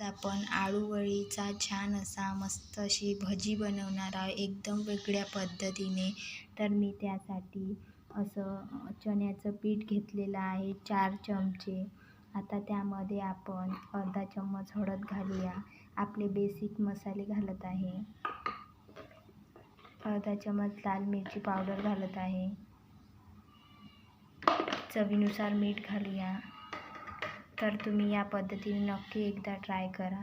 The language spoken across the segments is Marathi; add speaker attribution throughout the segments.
Speaker 1: आपण आळूवळीचा छान असा मस्त अशी भजी बनवणार आहोत एकदम वेगळ्या पद्धतीने. तर मी त्यासाठी असं चण्याचं पीठ घेतलेलं आहे चार चमचे. आता त्यामध्ये आपण अर्धा चम्मच हळद घालूया. आपले बेसिक मसाले घालत आहे. अर्धा चम्मच लाल मिरची पावडर घालत आहे. चवीनुसार मीठ घालूया. तर तुम्ही या पद्धतीने नक्की एकदा ट्राय करा.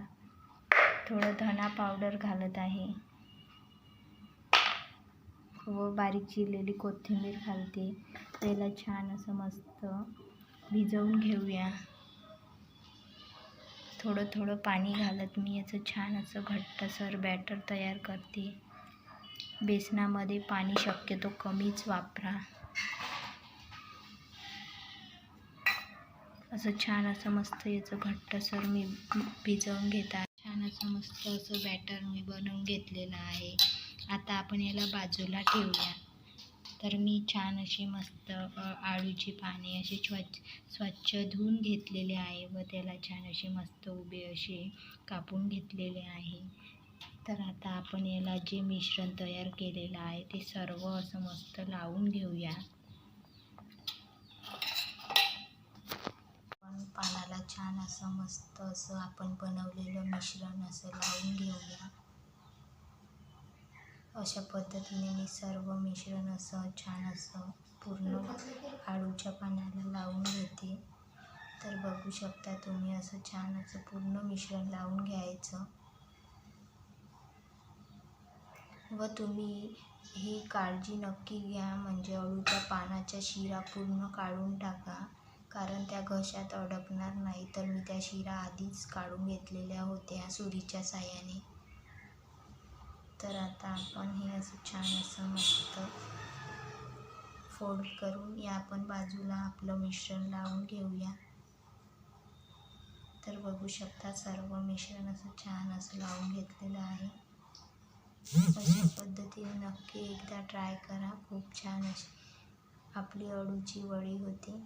Speaker 1: थोडं धना पावडर घालत आहे. व बारीक चिरलेली कोथिंबीर घालते. त्याला छान असं मस्त भिजवून घेऊया. थोडं थोडं पाणी घालत मी याचं छान असं घट्टसर बॅटर तयार करते. बेसनामध्ये पाणी शक्यतो कमीच वापरा. असं छान असं मस्त याचं घट्टसर मी भिजवून घेत आहे. छान असं मस्त असं बॅटर मी बनवून घेतलेलं आहे. आता आपण याला बाजूला ठेवूया. तर मी छान अशी मस्त आळूची पाने अशी स्वच्छ स्वच्छ धुवून घेतलेले आहे व त्याला छान अशी मस्त उभे असे कापून घेतलेले आहे. तर आता आपण याला जे मिश्रण तयार केलेलं आहे ते सर्व असं मस्त लावून घेऊया पण पानाला छान असं मस्त असं आपण बनवलेलं मिश्रण असं लावून घेऊया. अशा पद्धतीने मी सर्व मिश्रण असं छान असं पूर्ण आळूच्या पानाला लावून घेते. तर बघू शकता तुम्ही असं छान असं पूर्ण मिश्रण लावून घ्यायचं. व तुम्ही ही काळजी नक्की घ्या म्हणजे अळूच्या पानाच्या शिरा पूर्ण काढून टाका. कारण त्या घशात अडकणार नाही तर मी त्या शिरा आधीच काढून घेतलेल्या होत्या सुरीच्या साह्याने. तर आता आपण हे असं छान असं मस्त फोल्ड करून या आपण बाजूला आपलं मिश्रण लावून घेऊया. तर बघू शकता सर्व मिश्रण असं छान असं लावून घेतलेलं आहे. अशा पद्धतीने नक्की एकदा ट्राय करा. खूप छान अशी आपली अळूची वडी होती.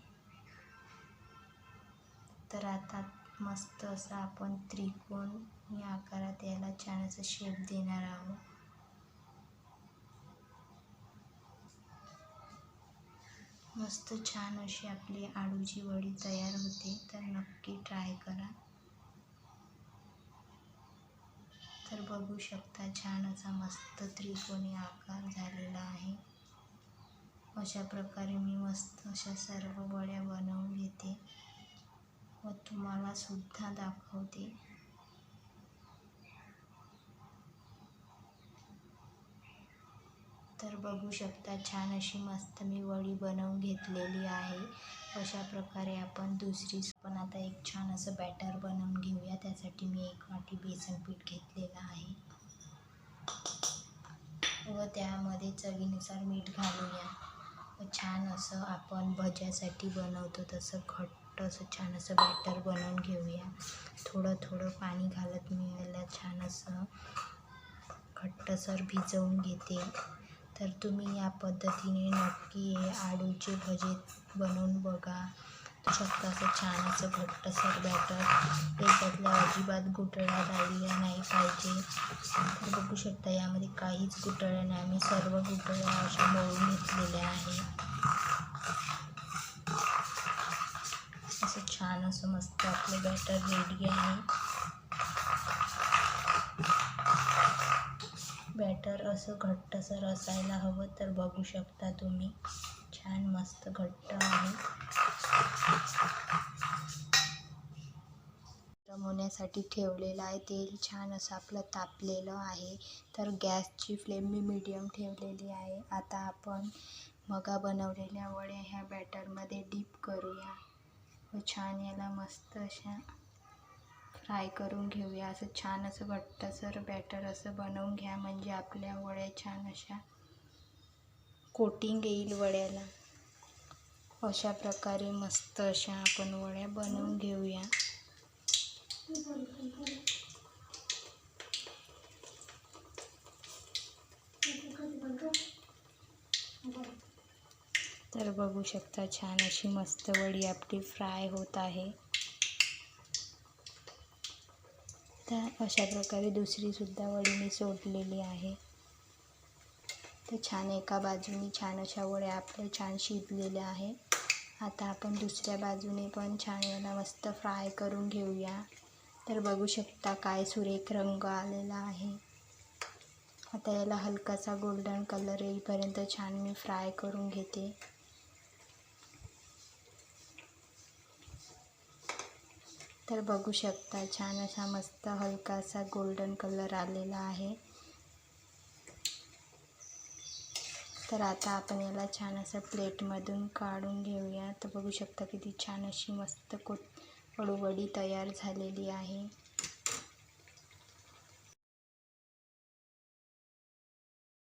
Speaker 1: तर आता मस्त असा आपण त्रिकोण या आकारात याला छान असा शेप देणार आहोत. मस्त छान अशी आपली आळूची वडी तयार होते तर नक्की ट्राय करा. तर बघू शकता छान असा मस्त त्रिकोणी आकार झालेला आहे. अशा प्रकारे मी मस्त अशा सर्व वड्या बनवून घेते. व तुम्हाला सुद्धा दाखवते. तर बघू शकता छान अशी मस्त मी वडी बनवून घेतलेली आहे. अशा प्रकारे आपण दुसरी पण आता एक छान असं बॅटर बनवून घेऊया. त्यासाठी मी एक वाटी बेसन पीठ घेतलेलं आहे. व त्यामध्ये चवीनुसार मीठ घालूया. व छान असं आपण भज्यासाठी बनवतो तसं मोठं असं छान असं बॅटर बनवून घेऊया. थोडं थोडं पाणी घालत मी याला छान असं घट्टसर भिजवून घेते. तर तुम्ही या पद्धतीने नक्की आळूचे भजे बनवून बघा. शकता असं छान असं घट्टसर बॅटर त्याच्यातल्या अजिबात गुटळ्या राहिल्या नाही पाहिजे. बघू शकता यामध्ये काहीच गुटळ्या नाही. आम्ही सर्व गुटळ्या अशा मळून घेतलेल्या आहे असं छान असं मस्त आपलं बॅटर रेडी आहे. बॅटर असं घट्टसर असायला हवं तर बघू शकता तुम्ही. छान मस्त घट्ट आहे. रमवण्यासाठी ठेवलेलं आहे तेल. छान असं आपलं तापलेलं आहे. तर गॅसची फ्लेम मी मीडियम ठेवलेली आहे. आता आपण मगा बनवलेल्या वड्या ह्या बॅटरमध्ये डीप करूया. व छान याला मस्त अशा फ्राय करून घेऊया. असं छान असं घट्टसर बॅटर असं बनवून घ्या. म्हणजे आपल्या वड्या छान अशा कोटिंग येईल वड्याला. अशा प्रकारे मस्त अशा आपण वड्या बनवून घेऊया. तर बघू शकता छान अशी मस्त वडी आपली फ्राय होत आहे. तर अशा प्रकारे दुसरीसुद्धा वडी मी सोडलेली आहे. तर छान एका बाजूनी छान अशा वड्या आपल्या छान शिजलेल्या आहे. आता आपण दुसऱ्या बाजूने पण छान याला मस्त फ्राय करून घेऊया. तर बघू शकता काय सुरेख रंग आलेला आहे. आता याला हलकासा गोल्डन कलर येईपर्यंत छान मी फ्राय करून घेते. तर बघू शकता छान असा मस्त हलकासा गोल्डन कलर आलेला आहे. तर आता आपण याला छान असं प्लेटमधून काढून घेऊया. तर बघू शकता किती छान अशी मस्त कोट वडी तयार झालेली आहे.